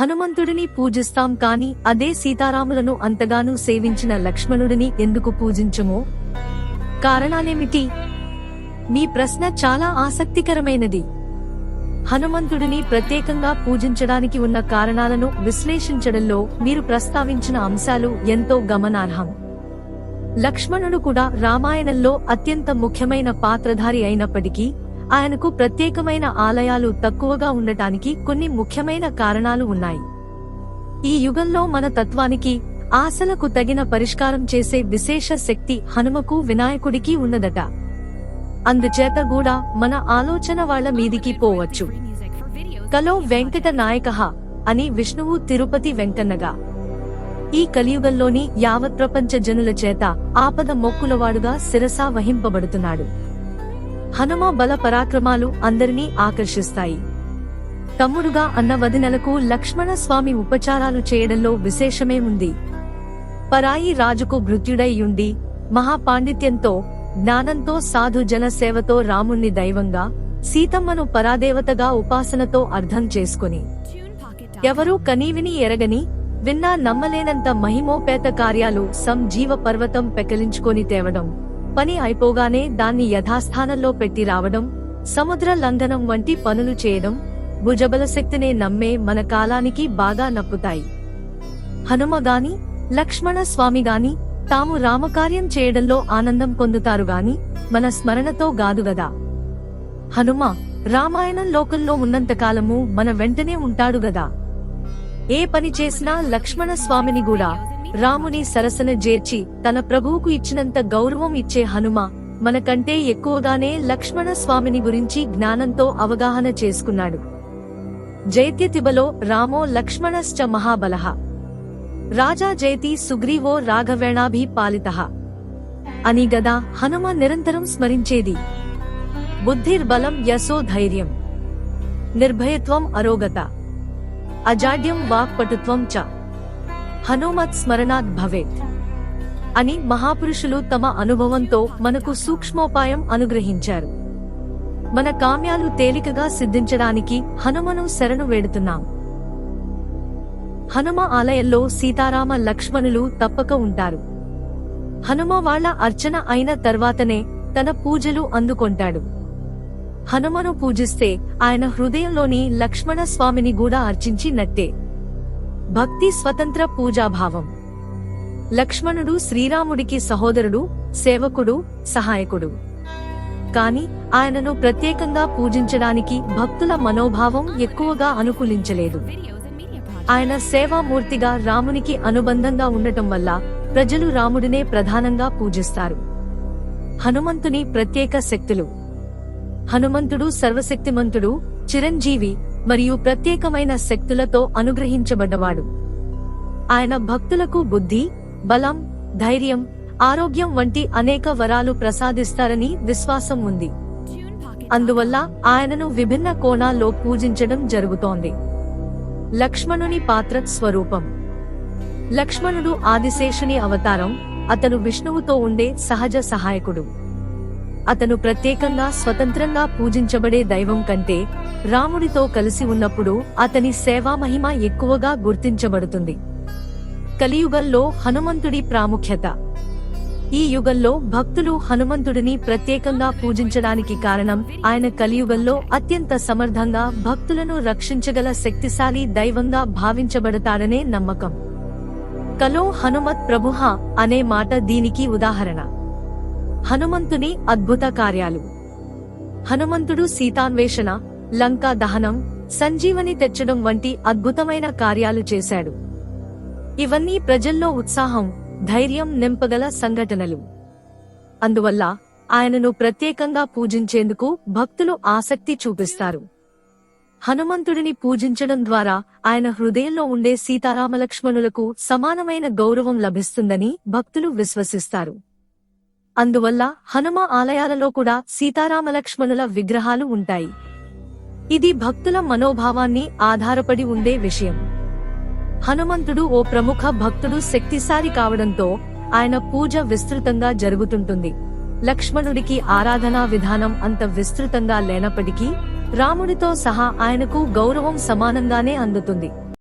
హనుమంతుడిని పూజిస్తాం కాని అదే సీతారాములను అంతగానూ సేవించిన లక్ష్మణుడిని ఎందుకు పూజించమో? కారణాలేమిటి? మీ ప్రశ్న చాలా ఆసక్తికరమైనది. హనుమంతుడిని ప్రత్యేకంగా పూజించడానికి ఉన్న కారణాలను విశ్లేషించడంలో మీరు ప్రస్తావించిన అంశాలు ఎంతో గమనార్హం. లక్ష్మణుడు కూడా రామాయణంలో అత్యంత ముఖ్యమైన పాత్రధారి అయినప్పటికీ ఆయనకు ప్రత్యేకమైన ఆలయాలు తక్కువగా ఉండటానికి కొన్ని ముఖ్యమైన కారణాలు ఉన్నాయి. ఈ యుగంలో మన తత్వానికి ఆశలకు తగిన పరిష్కారం చేసే విశేష శక్తి హనుమకు వినాయకుడికి ఉన్నదట. అందుచేత కూడా మన ఆలోచన వాళ్ళ మీదికి పోవచ్చు. కలో వెంకట నాయక అని విష్ణువు తిరుపతి వెంకన్నగా. ఈ కలియుగంలోని యావత్ ప్రపంచ జనుల చేత ఆపద మొక్కులవాడుగా శిరసా వహింపబడుతున్నాడు. హనుమ బల పరాక్రమాలు అందరినీ ఆకర్షిస్తాయి. తమ్ముడుగా అన్న వదినలకు లక్ష్మణ స్వామి ఉపచారాలు చేయడంలో విశేషమే ఉంది. పరాయి రాజుకు భృత్యుడైయుండి మహాపాండిత్యంతో జ్ఞానంతో సాధు జన సేవతో రాముణ్ణి దైవంగా సీతమ్మను పరాదేవతగా ఉపాసనతో అర్థం చేసుకుని ఎవరూ కనీవిని ఎరగని విన్నా నమ్మలేనంత మహిమోపేత కార్యాలు సంజీవ పర్వతం పెకలించుకొని తేవడం. పని అయిపోగానే దాన్ని యథాస్థానంలో పెట్టి రావడం సముద్ర లంఘనం వంటి పనులు చేయడం భుజబల శక్తినే నమ్మే మన కాలానికి బాగా నప్పుతాయి. హనుమ గాని లక్ష్మణ స్వామి గాని తాము రామకార్యం చేయడంలో ఆనందం పొందుతారు గాని మన స్మరణతో గాదు గదా. హనుమ రామాయణం లోకంలో ఉన్నంతకాలము మన వెంటనే ఉంటాడు గదా. ఏ పని చేసినా లక్ష్మణ స్వామిని కూడా రాముని సరసన చేర్చి తన ప్రభువుకు ఇచ్చినంత గౌరవం ఇచ్చే హనుమ మనకంటే ఎక్కువగానే లక్ష్మణ స్వామిని గురించి జ్ఞానంతో అవగాహన చేసుకున్నాడు. జైత్యతిబలో రామో లక్ష్మణశ్చ మహాబలః రాజా జయతి సుగ్రీవో రాఘవేణాభి పాలిత. అని గదా హనుమ నిరంతరం స్మరించేది. బుద్ధిర్బలం యశో ధైర్యం. నిర్భయత్వం అరోగత. అజాడ్యం వాక్పటుత్వం చ. హనుమత్ స్మరణాత్ భవేత్ అని మహాపురుషులు తమ అనుభవంతో మనకు సూక్ష్మోపాయం అనుగ్రహించారు. మన కామ్యాలు తేలికగా సిద్ధించడానికి హనుమను శరణు వేడుతున్నాం. హనుమ ఆలయంలో సీతారామ లక్ష్మణులు తప్పక ఉంటారు. హనుమ వాళ్ళ అర్చన అయిన తర్వాతనే తన పూజలు అందుకొంటాడు. హనుమను పూజిస్తే ఆయన హృదయంలోని లక్ష్మణ స్వామిని కూడా అర్చించినట్టే భక్తి స్వతంత్ర పూజాభావం. లక్ష్మణుడు శ్రీరాముడికి సహోదరుడు సేవకుడు సహాయకుడు. కాని ఆయనను ప్రత్యేకంగా పూజించడానికి భక్తుల మనోభావం ఎక్కువగా అనుకూలించలేదు. ఆయన సేవామూర్తిగా రామునికి అనుబంధంగా ఉండటం వల్ల ప్రజలు రాముడినే ప్రధానంగా పూజిస్తారు. హనుమంతుని ప్రత్యేక శక్తులు. హనుమంతుడు సర్వశక్తిమంతుడు చిరంజీవి మరియు ప్రత్యేకమైన శక్తులతో అనుగ్రహించబడ్డవాడు. ఆయన భక్తులకు బుద్ధి బలం ధైర్యం ఆరోగ్యం వంటి అనేక వరాలు ప్రసాదిస్తారని విశ్వాసం ఉంది. అందువల్ల ఆయనను విభిన్న కోణాల్లో పూజించడం జరుగుతోంది. లక్ష్మణుని పాత్ర స్వరూపం. లక్ష్మణుడు ఆదిశేషుని అవతారం అతను విష్ణువుతో ఉండే సహజ సహాయకుడు. అతను ప్రత్యేకంగా స్వతంత్రంగా పూజించబడే దైవం కంటే రాముడితో కలిసి ఉన్నప్పుడు అతని సేవా మహిమ ఎక్కువగా గుర్తించబడుతుంది. కలియుగంలో హనుమంతుడి ప్రాముఖ్యత. ఈ యుగంలో భక్తులు హనుమంతుడిని ప్రత్యేకంగా పూజించడానికి కారణం ఆయన కలియుగంలో అత్యంత సమర్థంగా భక్తులను రక్షించగల శక్తిశాలి దైవంగా భావించబడతాడనే నమ్మకం. కలో హనుమత్ ప్రభుహ అనే మాట దీనికి ఉదాహరణ. హనుమంతుని అద్భుత కార్యాలు. హనుమంతుడు సీతాన్వేషణ లంకా దహనం సంజీవని తెచ్చడం వంటి అద్భుతమైన కార్యాలు చేశాడు. ఇవన్నీ ప్రజల్లో ఉత్సాహం ధైర్యం నింపగల సంఘటనలు. అందువల్ల ఆయనను ప్రత్యేకంగా పూజించేందుకు భక్తులు ఆసక్తి చూపిస్తారు. హనుమంతుడిని పూజించడం ద్వారా ఆయన హృదయంలో ఉండే సీతారామలక్ష్మణులకు సమానమైన గౌరవం లభిస్తుందని భక్తులు విశ్వసిస్తారు. అందువల్ల హనుమ ఆలయాలలో కూడా సీతారామలక్ష్మణుల విగ్రహాలు ఉంటాయి. ఇది భక్తుల మనోభావాన్ని ఆధారపడి ఉండే విషయం. హనుమంతుడు ఓ ప్రముఖ భక్తుడు శక్తిసారి కావడంతో ఆయన పూజ విస్తృతంగా జరుగుతుంటుంది. లక్ష్మణుడికి ఆరాధనా విధానం అంత విస్తృతంగా లేనప్పటికీ రాముడితో సహా ఆయనకు గౌరవం సమానంగానే అందుతుంది.